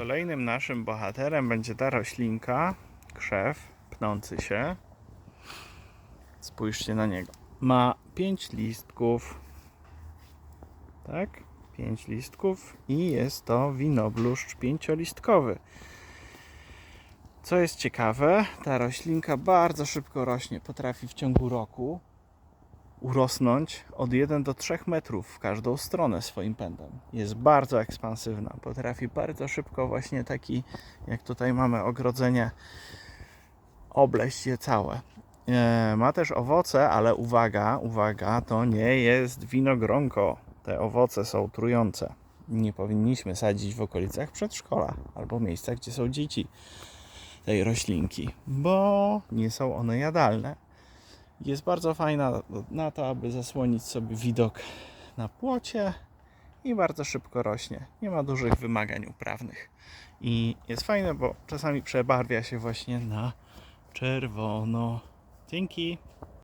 Kolejnym naszym bohaterem będzie ta roślinka, krzew pnący się. Spójrzcie na niego. Ma pięć listków. Tak? Pięć listków i jest to winobluszcz pięciolistkowy. Co jest ciekawe, ta roślinka bardzo szybko rośnie. Potrafi w ciągu roku urosnąć od 1 do 3 metrów w każdą stronę swoim pędem. Jest bardzo ekspansywna. Potrafi bardzo szybko właśnie taki, jak tutaj mamy ogrodzenie, obleść je całe. E, Ma też owoce, ale uwaga, uwaga, to nie jest winogronko. Te owoce są trujące. Nie powinniśmy sadzić w okolicach przedszkola albo miejscach, gdzie są dzieci tej roślinki, bo nie są one jadalne. Jest bardzo fajna na to, aby zasłonić sobie widok na płocie i bardzo szybko rośnie. Nie ma dużych wymagań uprawnych. I jest fajne, bo czasami przebarwia się właśnie na czerwono. Dzięki.